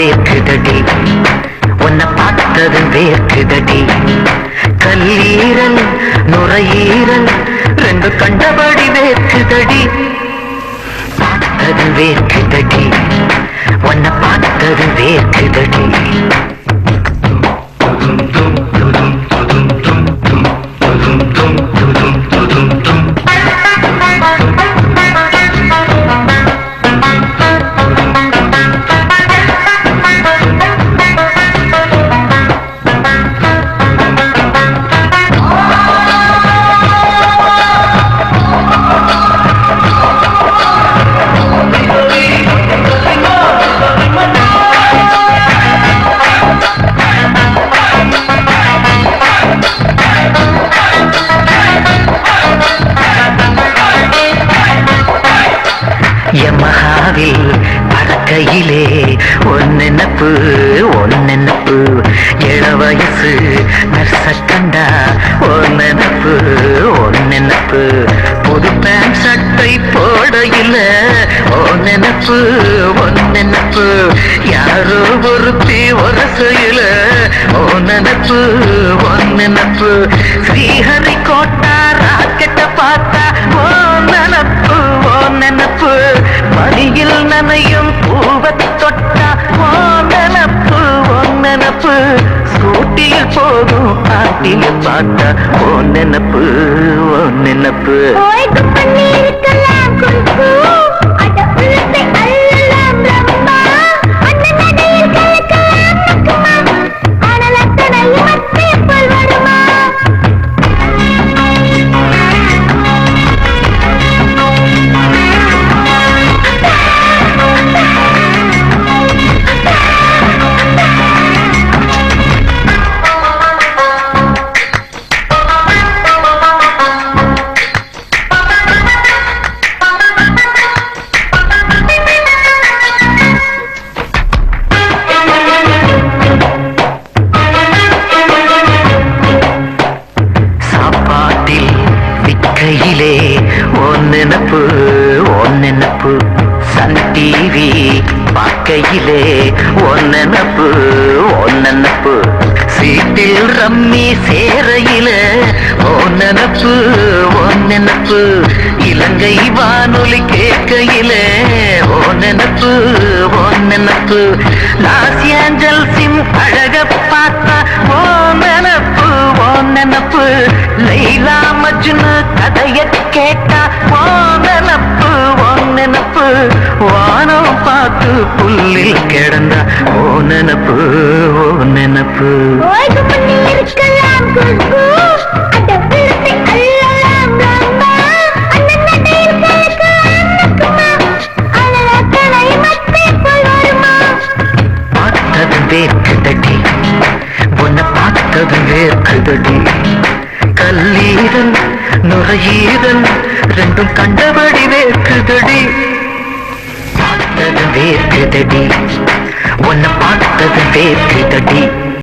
பார்த்ததும் வேர்க்குதடி உன்னை பார்த்ததும் வேர்க்குதடி கல்லீரல் நுரையீரல் ரெண்டு கண்டபடி வேர்க்குதடி பார்த்ததும் வேர்க்குதடி உன்னை பார்த்ததும் வேர்க்குதடி ஒன்னெனப்பு ஒன்னெனப்பு இள வயசு நர்ச கண்டா ஒன்னெனப்பு ஒன்னெனப்பு புது பேண்ட் சட்டை போடையில ஒன்னெனப்பு ஒன்னெனப்பு யாரோ ஒருத்தி ஒரசையில ஒன்னெனப்பு ஒன்னெனப்பு ஸ்ரீஹரி கோட்டா ராக்கெட்ட பார்த்தா ஓ நினப்பு ஓ நினப்பு. மடியில் நனையும் பூவத் தொட்டா ஓ நினப்பு ஸ்கூட்டியில் போகும் ஆட்டில் பார்த்தா ஓ நினப்பு ஓ நினப்பு ஒன் நினப்பு ஒன் நினப்பு. சன் டிவி பார்க்கையிலே ஒன் நினப்பு ஒன் நினப்பு. சீட்டில் ரம்மி சேரையில ஒன் நினப்பு ஒன் நினப்பு. இலங்கை வானொலி கேட்கையில ஒன் நினப்பு ஒன் நினப்பு. லாஸ் ஏஞ்சல்ஸின் அழக பார்த்தா ஓ நினப்பு ஓ நினப்பு. லைலா மஜ்னு கேட்டா ஓ நினப்பு வானம் பார்த்து புல்லில் கிடந்தா ஓ நினப்பு ஓ நினப்பு. வேர்க்குதடி உன்னை பார்த்தது வேர்க்குதடி கல்லீரல் நுரையீரல் ரெண்டும் கண்டபடி வேர்க்குதடி பார்த்தது வேர்க்குதடி உன்னை பார்த்தது வேர்க்குதடி